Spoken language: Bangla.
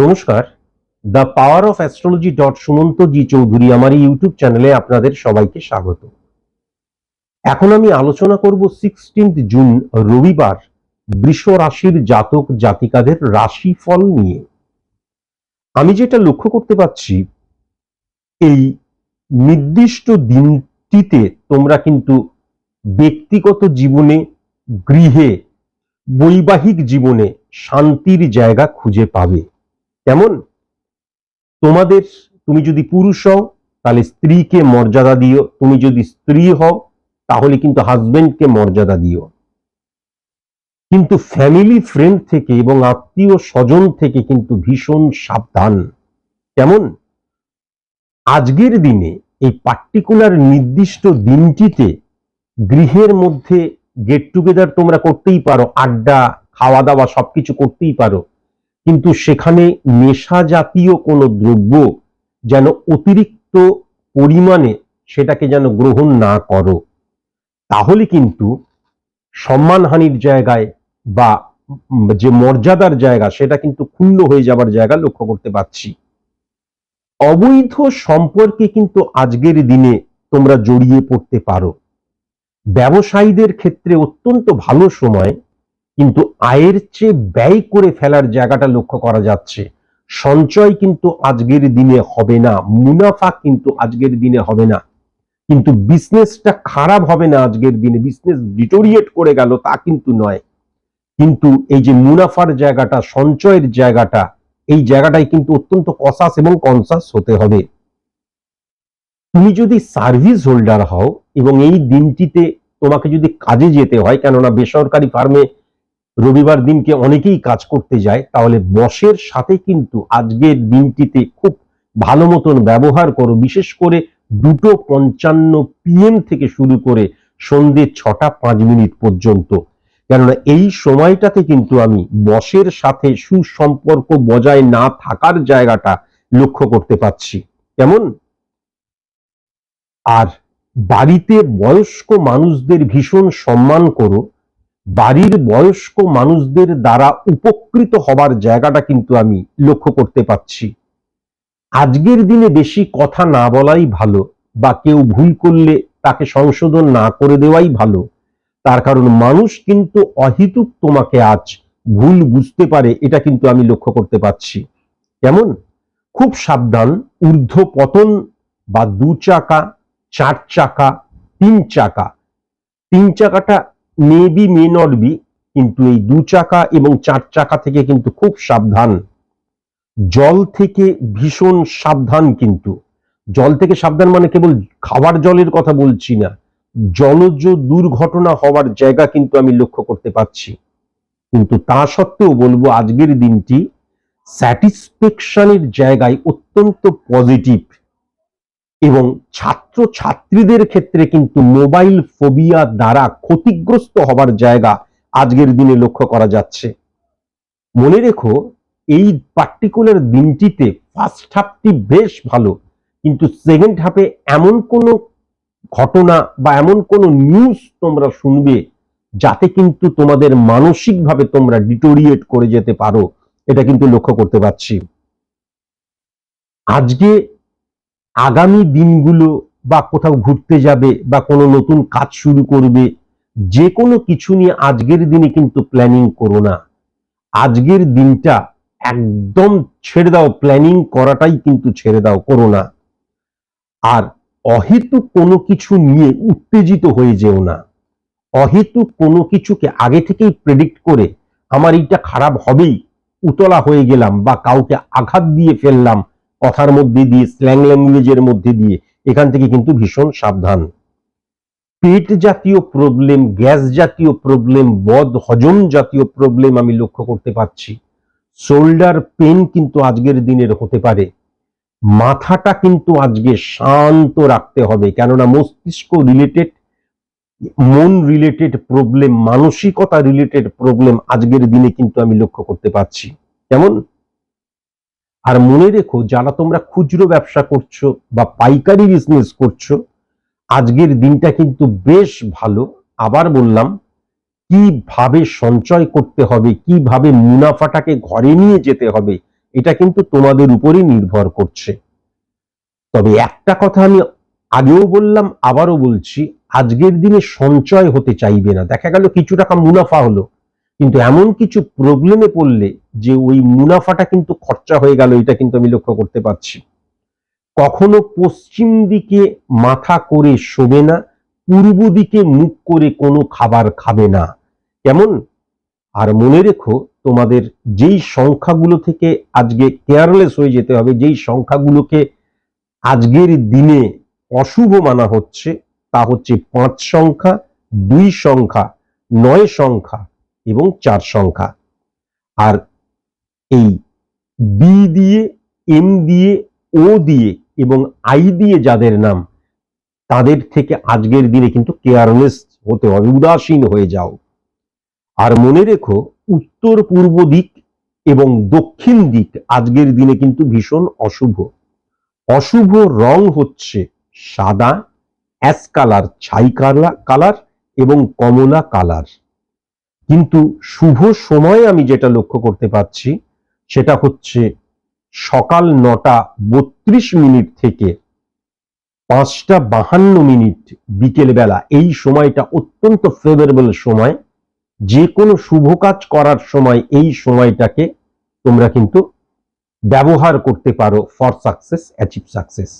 নমস্কার। The power of astrology dot Sumanta ji Chowdhury আমার ইউটিউব চ্যানেলে আপনাদের সবাইকে স্বাগত। এখন আমি আলোচনা করব সিক্সটিন্থ জুন রবিবার, বৃষ রাশির জাতক জাতিকাদের রাশিফল নিয়ে। আমি যেটা লক্ষ্য করতে পাচ্ছি এই নির্দিষ্ট দিনটিতে তোমরা কিন্তু ব্যক্তিগত জীবনে, গৃহে, বৈবাহিক জীবনে শান্তির জায়গা খুঁজে পাবে। কেমন? তোমাদের, তুমি যদি পুরুষ হও, তাহলে স্ত্রীকে মর্যাদা দিও। তুমি যদি স্ত্রী হও, তাহলে কিন্তু হাজবেন্ডকে মর্যাদা দিও। কিন্তু ফ্যামিলি ফ্রেন্ড থেকে এবং আত্মীয় স্বজন থেকে কিন্তু ভীষণ সাবধান। কেমন? আজকের দিনে এই পার্টিকুলার নির্দিষ্ট দিনটিতে গৃহের মধ্যে গেট টুগেদার তোমরা করতেই পারো। আড্ডা খাওয়া দাওয়া সবকিছু করতেই পারো। কিন্তু সেখানে নেশা জাতীয় কোনো দ্রব্য যেন অতিরিক্ত পরিমাণে সেটাকে যেন গ্রহণ না করো, তাহলে কিন্তু সম্মানহানির জায়গায় বা যে মর্যাদার জায়গা সেটা কিন্তু ক্ষুণ্ণ হয়ে যাবার জায়গা লক্ষ্য করতে পারছি। অবৈধ সম্পর্কে কিন্তু আজকের দিনে তোমরা জড়িয়ে পড়তে পারো। ব্যবসায়ীদের ক্ষেত্রে অত্যন্ত ভালো সময় কিন্তু আয়ের চেয়ে ব্যয় করে ফেলার জায়গাটা লক্ষ্য করা যাচ্ছে। সঞ্চয় কিন্তু আজকের দিনে হবে না, মুনাফা কিন্তু আজকের দিনে হবে না। কিন্তু বিজনেসটা খারাপ হবে না আজকের দিনে, বিজনেস ডিটোরিয়েট করে গেল তা কিন্তু নয়। কিন্তু এই যে মুনাফার জায়গাটা, সঞ্চয়ের জায়গাটা, এই জায়গাটাই কিন্তু অত্যন্ত কসাস এবং কনসাস হতে হবে। তুমি যদি সার্ভিস হোল্ডার হও এবং এই দিনটিতে তোমাকে যদি কাজে যেতে হয়, কেননা বেসরকারি ফার্মে রবিবার দিনকে অনেকেই কাজ করতে যায়, তাহলে বসের সাথে কিন্তু আজকের দিনটিতে খুব ভালো মতন ব্যবহার করো। বিশেষ করে দুটো পঞ্চান্ন পিএম থেকে শুরু করে সন্ধে ছটা পাঁচ মিনিট পর্যন্ত। কেননা এই সময়টাতে কিন্তু আমি বসের সাথে সুসম্পর্ক বজায় না থাকার জায়গাটা লক্ষ্য করতে পাচ্ছি কেমন? আর বাড়িতে বয়স্ক মানুষদের ভীষণ সম্মান করো। বাড়ির বয়স্ক মানুষদের দ্বারা উপকৃত হবার জায়গাটা কিন্তু আমি লক্ষ্য করতে পাচ্ছি আজকের দিনে বেশি কথা না বলাই ভালো বা কেউ ভুল করলে তাকে সংশোধন না করে দেওয়াই ভালো। তার কারণ মানুষ কিন্তু অহিতুক তোমাকে আজ ভুল বুঝতে পারে, এটা কিন্তু আমি লক্ষ্য করতে পাচ্ছি কেমন? খুব সাবধান, ঊর্ধ্ব পতন বা দু চাকা, চার চাকা, তিন চাকা। তিন চাকাটা মেবি মে নট বি কিন্তু এই দু চাকা এবং চার চাকা থেকে কিন্তু খুব সাবধান। জল থেকে ভীষণ সাবধান কিন্তু। জল থেকে সাবধান মানে কেবল খাবার জলের কথা বলছি না। জলজ দুর্ঘটনা হওয়ার জায়গা কিন্তু আমি লক্ষ্য করতে পারছি। কিন্তু তা সত্ত্বেও বলব আজকের দিনটি স্যাটিসফ্যাকশনের জায়গায় অত্যন্ত পজিটিভ। এবং ছাত্র ছাত্রীদের ক্ষেত্রে কিন্তু মোবাইল ফোবিয়া দ্বারা ক্ষতিগ্রস্ত হবার জায়গা আজকের দিনে লক্ষ্য করা যাচ্ছে। মনে রেখো, এই পার্টিকুলার দিনটিতে ফার্স্ট হাফটি বেশ ভালো, কিন্তু সেকেন্ড হাফে এমন কোনো ঘটনা বা এমন কোনো নিউজ তোমরা শুনবে যাতে কিন্তু তোমাদের মানসিকভাবে তোমরা ডিটোরিয়েট করে যেতে পারো, এটা কিন্তু লক্ষ্য করতে পারছি। আজকে আগামী দিনগুলো বা কোথাও ঘুরতে যাবে বা কোনো নতুন কাজ শুরু করবে, যে কোনো কিছু নিয়ে আজকের দিনে কিন্তু প্ল্যানিং করো না। আজকের দিনটা একদম ছেড়ে দাও প্ল্যানিং করাটাই কিন্তু ছেড়ে দাও, করো না। আর অহেতুক কোনো কিছু নিয়ে উত্তেজিত হয়ে যেও না। অহেতুক কোনো কিছুকে আগে থেকেই প্রেডিক্ট করে, আমার এইটা খারাপ হবেই, উতলা হয়ে গেলাম বা কাউকে আঘাত দিয়ে ফেললাম কথার মধ্যে দিয়ে স্ল্যাং ল্যাঙ্গুয়েজের মধ্যে দিয়ে, এখান থেকে কিন্তু ভীষণ সাবধান। পেট জাতীয় প্রবলেম গ্যাস জাতীয় প্রবলেম বদ, হজম জাতীয় প্রবলেম আমি লক্ষ্য করতে পারছি। শোল্ডার পেন কিন্তু আজকের দিনের হতে পারে। মাথাটা কিন্তু আজকে শান্ত রাখতে হবে, কেননা মস্তিষ্ক রিলেটেড মন রিলেটেড প্রবলেম মানসিকতা রিলেটেড প্রবলেম আজকের দিনে কিন্তু আমি লক্ষ্য করতে পারছি। কেমন? আর মনে রেখো, যারা তোমরা খুচরো ব্যবসা করছ বা পাইকারি বিজনেস করছ, আজকের দিনটা কিন্তু বেশ ভালো। আবার বললাম, কীভাবে সঞ্চয় করতে হবে, কীভাবে মুনাফাটাকে ঘরে নিয়ে যেতে হবে, এটা কিন্তু তোমাদের উপরই নির্ভর করছে। তবে একটা কথা আমি আগেও বললাম, আবারও বলছি, আজকের দিনে সঞ্চয় হতে চাইবে না। দেখা গেল কিছু টাকা মুনাফা হলো। কিন্তু এমন কিছু প্রবলেমে পড়লে যে ওই মুনাফাটা কিন্তু খরচা হয়ে গেল, এটা কিন্তু আমি লক্ষ্য করতে পারছি। কখনো পশ্চিম দিকে মাথা করে শোবে না, পূর্ব দিকে মুখ করে কোনো খাবার খাবে না। কেমন? আর মনে রেখো, তোমাদের যেই সংখ্যাগুলো থেকে আজকে কেয়ারলেস হয়ে যেতে হবে, যেই সংখ্যাগুলোকে আজকের দিনে অশুভ মানা হচ্ছে, তা হচ্ছে পাঁচ সংখ্যা, দুই সংখ্যা, নয় সংখ্যা এবং চার সংখ্যা। আর এই বি দিয়ে এম দিয়ে ও দিয়ে এবং আই দিয়ে যাদের নাম, তাদের থেকে আজকের দিনে কিন্তু কেয়ারলেস হতে হবে, উদাসীন হয়ে যাও। আর মনে রেখো, উত্তর পূর্ব দিক এবং দক্ষিণ দিক আজকের দিনে কিন্তু ভীষণ অশুভ। অশুভ রং হচ্ছে সাদা, অ্যাশ কালার ছাই কালা, কালার এবং কমলা কালার। কিন্তু শুভ সময় আমি যেটা লক্ষ্য করতে পারছি, সেটা হচ্ছে সকাল নটা বত্রিশ মিনিট থেকে পাঁচটা বাহান্ন মিনিট বিকেল বেলা এই সময়টা অত্যন্ত ফেভারেবল সময়। যে কোনো শুভ কাজ করার সময় এই সময়টাকে তোমরা কিন্তু ব্যবহার করতে পারো ফর সাকসেস অ্যাচিভ সাকসেস